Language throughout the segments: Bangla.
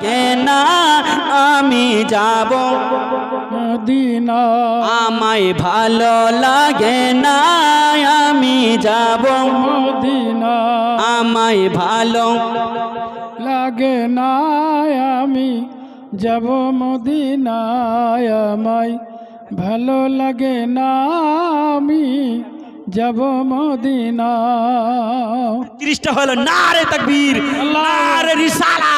কেনা আমি যাব। মদিনা। আমায় ভালো লাগে না আমি যাব। মদিনা। আমায় ভালো লাগে না আমি যাব মদিনায়। আমায় ভালো লাগে না আমি যাব মদিনা। তিরিশটা হলো না রে তাকবীর। না রে রিসালা।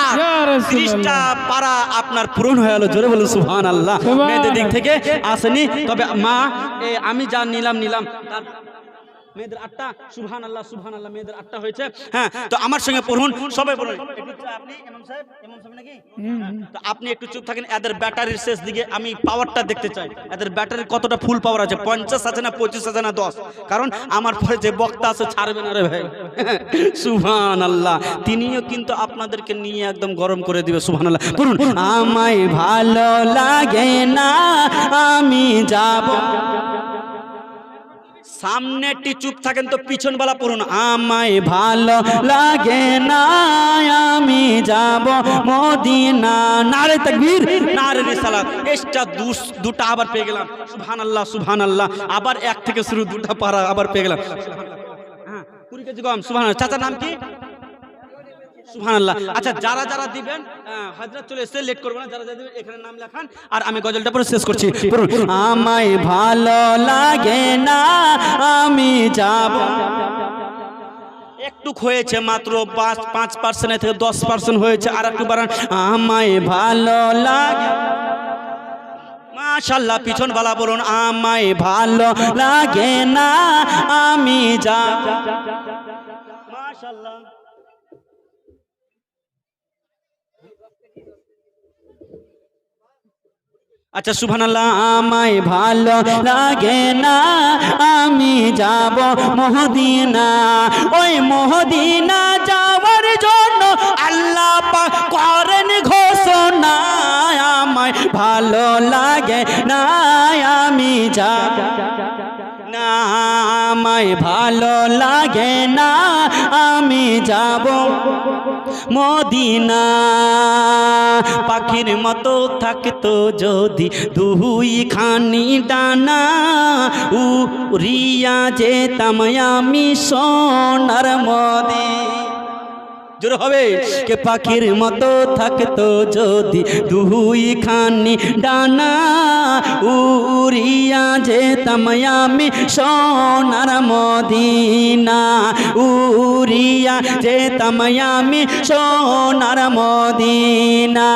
তিরিশটা পারা আপনার পূরণ হয়ে গেল জোরে বলুন সুহান আল্লাহ মেয়েদের দিক থেকে আসেনি তবে মা আমি যা নিলাম নিলাম। তার মেয়েদের আটটা সুবহান আল্লাহ সুবহান আল্লাহ মেয়েদের আটটা হয়েছে। হ্যাঁ তো আমার সঙ্গে পড়ুন সবাই পড়ুন। তো আপনি একটু চুপ থাকেন এদের ব্যাটারির শেষ দিকে আমি পাওয়ারটা দেখতে চাই। এদের ব্যাটারির কতটা ফুল পাওয়ার আছে? পঞ্চাশ আছে না পঁচিশ আছে না দশ? কারণ আমার পরে যে বক্তা আছে ছাড়বে না রে ভাই। সুহান আল্লাহ তিনিও কিন্তু আপনাদেরকে নিয়ে একদম গরম করে দিবে সুহান আল্লাহ করুন আমায় ভালো লাগে না আমি যাব। সামনেটি চুপ থাকেন তো পিছন বলা পড়ুন। আমায় ভালো লাগে না, আমি যাব মদিনা। নারে তাকবীর, নারে রিসালাত। এক্সট্রা দুটো আবার পেয়ে গেলাম। সুবহানাল্লাহ সুবহানাল্লাহ। আবার এক থেকে শুরু দুটো পারা আবার পেয়ে গেলাম। হ্যাঁ কুড়ি কেজি কম সুবহানাল্লাহ। চাচার নাম কি? আচ্ছা যারা যারা দিবেন লেট করব না, যারা যারা এখানে নাম লেখান, আর আমি গজলটা পরে শেষ করছি। আমায় ভালো লাগে না, আমি যাব। একটু হয়েছে মাত্র পাঁচ পাঁচ পার্সেন্ট থেকে দশ পার্সেন্ট হয়েছে, আর একটু বাড়ান। আমায় ভালো লাগে মাশাল্লাহ পিছন বালা বলুন, আমায় ভালো লাগে না, আমি যা মাশাল্লাহ আচ্ছা সুবহানাল্লাহ, আমায় ভালো লাগে না। আমি যাব মহদিনা। ওই মহদিনা যাওয়ার জন্য আল্লাহ করেন ঘোষণা। আমায় ভালো লাগে না, আমি যাব না। আমায় ভালো লাগে না, আমি যাব মদিনা। পাখির মতো থাকতো যদি দুই খানি ডানা। উড়িয়া যেতাম আমি সোনার মদি পাখির মতো থাকতো যদি দুই খানি ডানা উড়িয়া যেতাম আমি সোনার মদিনা। উড়িয়া যেতাম আমি সোনার মদিনা।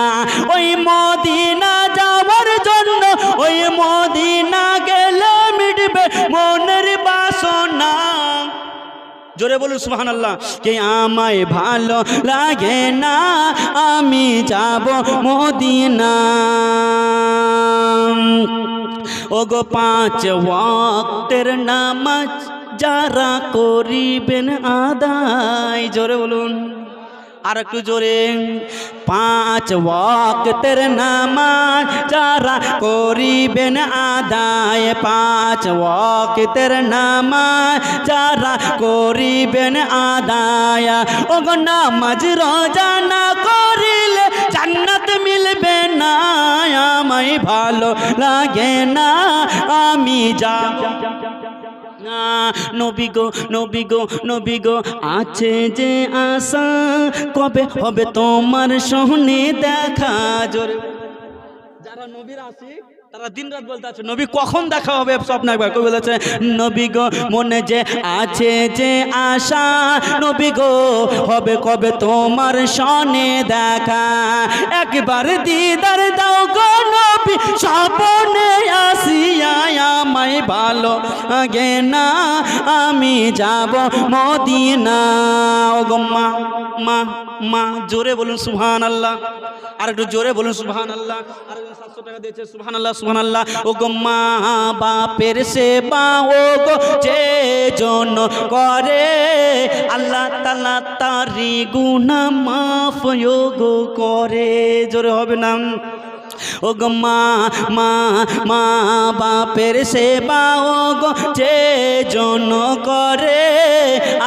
ওই মদিনা জোরে বলুন সুহান আল্লাহ কে আমায় ভালো লাগে না, আমি যাব মদিনা। ও গো পাঁচ ওয়াক্তের নামাজ যারা করিবেন আদায়, জোরে বলুন। আর একটু জোরে। পাঁচ ওয়াক্তের নামাজ যারা করিবেন আদায়, পাঁচ ওয়াক্তের নামাজ যারা করিবেন আদায়। ও গো নামাজ রোজা না করিলে জান্নাত মিলবে না। আমায় ভালো লাগে না, আমি যাব। না। নবী গো নবী গো নবী গো, আছে যে আশা, কবে হবে তোমার সহনে দেখা? জোরে যারা নবীর আসি তারা দিন রাত বলতে আছে, নবী, কখন দেখা হবে? স্বপ্ন একবার কবি বলেছে, নবী গো, মনে যে আছে যে আশা, নবী গো, হবে কবে তোমার সনে দেখা? একবার দিদার দাও গো নবী, স্বপনে আমায় ভালো আগে না, আমি যাব মদিনা। ও গো মা মা, জোরে বলুন সুহান আল্লাহ আর একটু জোরে বলুন সুহান আল্লাহ আর সাতশো টাকা দিয়েছে সুবহান আল্লাহ সুহান আল্লাহ ও গম্মা বাপের সেবা ও গো যে জন করে। আল্লাহ তালা তারি গুনা মাফ করে। জোরে হবে না। ও গো মা মা মা, বাপের সেবা ও গো যে জন করে।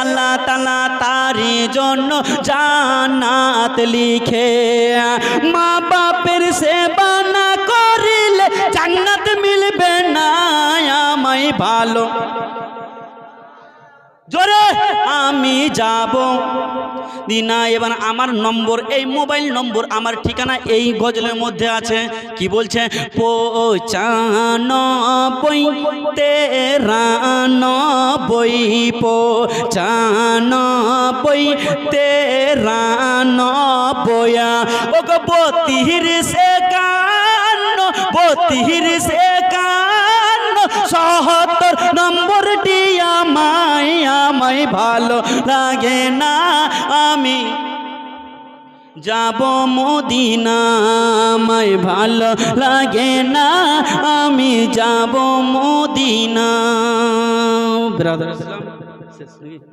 আল্লাহ তালা তারি জন্য জানাত লিখে। মা, বাপের সেবা না করিলে জান্নাত মিলবে না আমায় ভালো। জোরে আমি যাব। দিনা এবার আমার নম্বর, এই মোবাইল নম্বর আমার ঠিকানা এই গজলের মধ্যে আছে। কি বলছে? পৌঁছানব্বই তেরানব্বই পৌঁছানব্বই তেরানব্বই ও গো বত্রিশ একান্ন বত্রিশ একান্ন ভালো লাগে না আমি যাব মদিনা। আমায় ভালো লাগে না আমি যাব মদিনা। ব্রাদার শেষ নাকি